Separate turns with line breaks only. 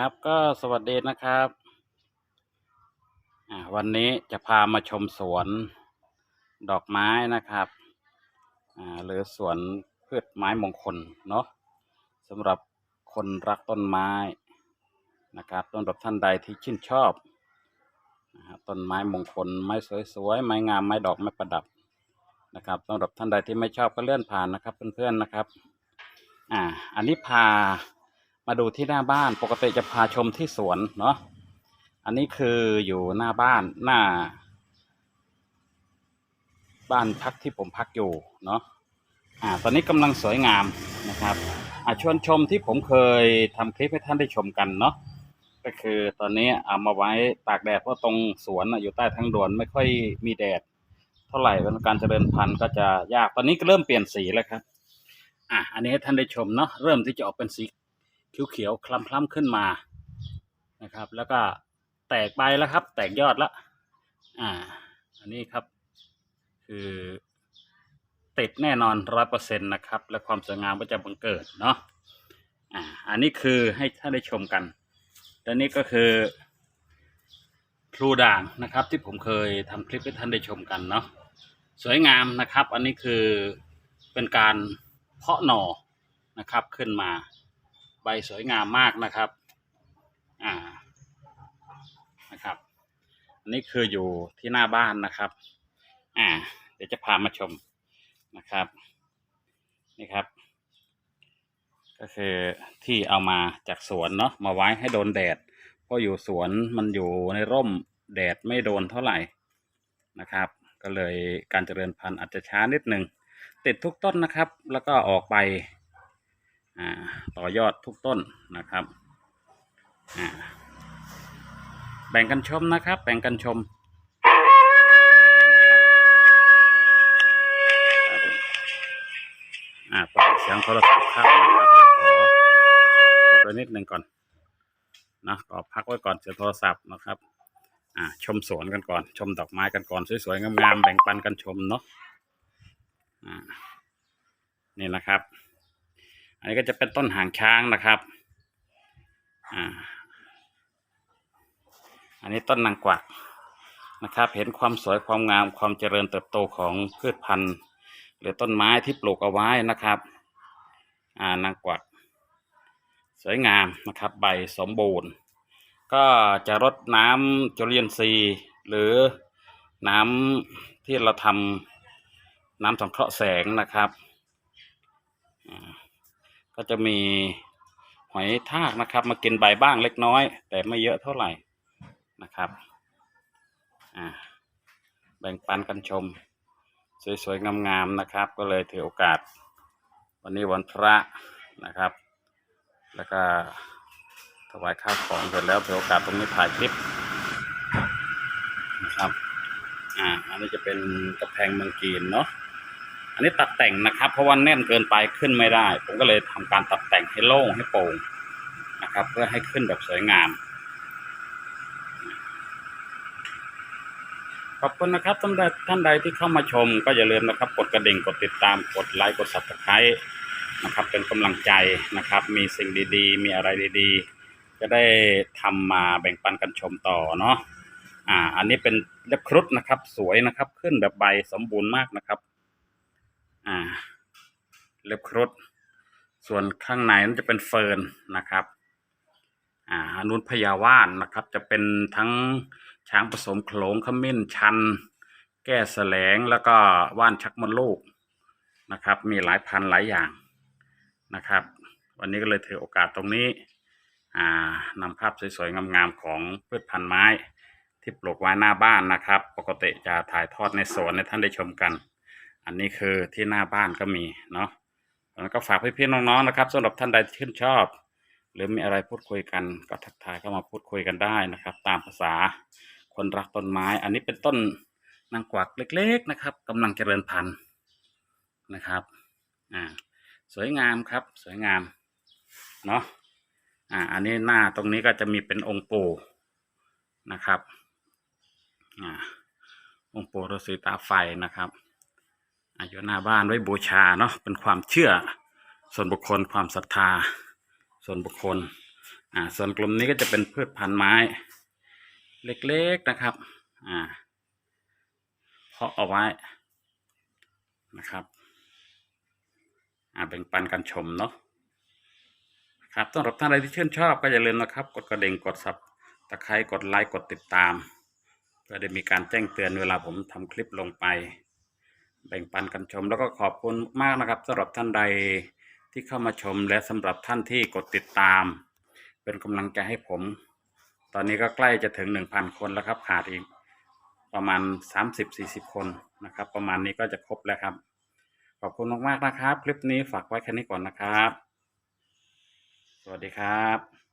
ครับก็สวัสดีนะครับอ่าวันนี้จะพามาชมสวนดอกไม้นะครับอ่าหรือสวนพืชไม้มงคลเนาะสำหรับคนรักต้นไม้นะครับต้นแบบท่านใดที่ชื่นชอบต้นไม้มงคลไม้สวยๆไม้งามไม้ดอกไม้ประดับนะครับสำหรับท่านใดที่ไม่ชอบก็เลื่อนผ่านนะครับเพื่อนๆนะครับอ่าอันนี้พา มาดูที่หน้าบ้านปกติจะพาชมที่สวนเนาะอันนี้คืออยู่หน้าบ้านหน้า บ้านพักที่ผมพักอยู่เนาะอ่าตอนนี้กำลังสวยงามนะครับอ่าชวนชมที่ผมเคยทำคลิปให้ท่านได้ชมกันเนาะก็คือตอนนี้เอามาไว้ตากแดดเพราะตรงสวนอยู่ใต้ทางด่วนไม่ค่อยมีแดด เท่าไหร่เป็นการเจริญพันธุ์ก็จะยากตอนนี้ก็เริ่มเปลี่ยนสีแล้วครับอะอันนี้ให้ท่านได้ชมเนาะเริ่มที่จะออกเป็นสี เขียวๆคล้ำๆขึ้นมานะครับ แล้วก็แตกใบแล้วครับ แตกยอดล้วอ่า อันนี้ครับ คือติดแน่นอนร้อยเปอร์เซ็นต์นะครับ และความสวยงามก็จะบังเกิดเนาะอ่า อันนี้คือให้ท่านได้ชมกันและนี่ก็คือพลูด่างนะครับ ที่ผมเคยทำคลิปให้ท่านได้ชมกันเนาะสวยงามนะครับ อันนี้คือเป็นการเพาะหน่อนะครับขึ้นมา ใบสวยงามมากนะครับ อ่า นะครับ อันนี้คืออยู่ที่หน้าบ้านนะครับ อ่า เดี๋ยวจะพามาชมนะครับ นี่ครับ ก็คือที่เอามาจากสวนเนาะ มาไว้ให้โดนแดด เพราะอยู่สวนมันอยู่ในร่มแดดไม่โดนเท่าไหร่นะครับ ก็เลยการเจริญพันธุ์อาจจะช้านิดหนึ่งติดทุกต้นนะครับ แล้วก็ออกใบอ่า ต่อยอดทุกต้นนะครับแบ่งกันชมนะครับ แบ่งกันชมนะครับอ่าเปิดเสียงโทรศัพท์เข้านะครับเดี๋ยวขอกดไว้นิดหนึ่งก่อนนะก็พักไว้ก่อนเสียงโทรศัพท์นะครับอ่าชมสวนกันก่อน ชมดอกไม้กันก่อนสวยๆงามๆแบ่งปันกันชมเนาะอ่านี่นะครับ อันนี้ก็จะเป็นต้นหางช้างนะครับ อ่า อันนี้ต้นนางกวักนะครับ เห็นความสวยความงามความเจริญเติบโตของพืชพันธุ์ หรือต้นไม้ที่ปลูกเอาไว้นะครับ อ่านางกวัก สวยงามนะครับ ใบสมบูรณ์ ก็จะรดน้ำจุลินทรีย์หรือน้ำที่เราทำน้ำสังเคราะห์แสงนะครับอ่า ก็จะมีหอยทากนะครับ มากินใบบ้างเล็กน้อย แต่ไม่เยอะเท่าไหร่นะครับอ่าแบ่งปันกันชม สวยๆงามๆนะครับ ก็เลยถือโอกาส วันนี้วันพระนะครับ แล้วก็ถวายข้าวของเสร็จแล้วถือโอกาสตรงนี้ถ่ายคลิปนะครับอ่าอันนี้จะเป็นกระแพงเมืองจีนเนาะ อันนี้ตัดแต่งนะครับ เพราะว่าแน่นเกินไปขึ้นไม่ได้ ผมก็เลยทำการตัดแต่งให้โล่งให้โปร่งนะครับ เพื่อให้ขึ้นแบบสวยงาม ขอบคุณนะครับท่านใดท่านใดที่เข้ามาชม ก็อย่าลืมนะครับ กดกระดิ่งกดติดตามกดไลค์กด subscribe นะครับเป็นกำลังใจนะครับ มีสิ่งดีๆ มีอะไรดีๆ จะได้ทำมาแบ่งปันกันชมต่อเนาะอ่า อันนี้เป็นเล็บครุฑนะครับ สวยนะครับ ขึ้นแบบใบสมบูรณ์มากนะครับ อ่า เล็บครุฑส่วนข้างในนั้นจะเป็นเฟิร์นนะครับ อ่าอนุนพญาว่านนะครับ จะเป็นทั้งช้างผสมโขลงขมิ้นชัน แก้แสลงแล้วก็ว่านชักมดลูกนะครับ มีหลายพันหลายอย่างนะครับ วันนี้ก็เลยถือโอกาสตรงนี้ อ่านำภาพสวยๆ งามๆ ของพืชพันธุ์ไม้ ที่ปลูกไว้หน้าบ้านนะครับ ปกติจะถ่ายทอดในสวนให้ท่านได้ชมกัน อันนี้คือที่หน้าบ้านก็มีเนาะแล้วก็ฝากพี่ๆน้องๆนะครับสำหรับท่านใดที่ชื่นชอบ หรือมีอะไรพูดคุยกัน ก็ทักทายเข้ามาพูดคุยกันได้นะครับ ตามภาษาคนรักต้นไม้ อันนี้เป็นต้นนางกวักเล็ก ๆนะครับกำลังเจริญพันธุ์นะครับอ่าสวยงามครับสวยงามเนาะอ่าอันนี้หน้าตรงนี้ก็จะมีเป็นองค์ปู่นะครับอ่าองค์ปู่ฤาษีตาไฟนะครับ อายุหน้าบ้านไว้บูชาเนาะเป็นความเชื่อ ส่วนบุคคลความศรัทธา ส่วนบุคคล อ่า ส่วนกลุ่มนี้ก็จะเป็นพืชพันธุ์ไม้ เล็กๆนะครับ อ่าเพาะเอาไว้นะครับอ่าแบ่งปันกันชมเนาะครับสำหรับท่านใดที่ชื่นชอบก็อย่าลืมนะครับ กดกระดิ่งกดซับตะไคร้กดไลค์กดติดตาม เพื่อได้มีการแจ้งเตือนเวลาผมทำคลิปลงไป แบ่งปันกันชม แล้วก็ขอบคุณมากนะครับสำหรับท่านใดที่เข้ามาชมและสำหรับท่านที่กดติดตาม เป็นกำลังใจให้ผม ตอนนี้ก็ใกล้จะถึงหนึ่งพันคนแล้วครับขาดอีกประมาณสามสิบสี่สิบคนนะครับ ประมาณนี้ก็จะครบแล้วครับ ขอบคุณมากๆนะครับ คลิปนี้ฝากไว้แค่นี้ก่อนนะครับ สวัสดีครับ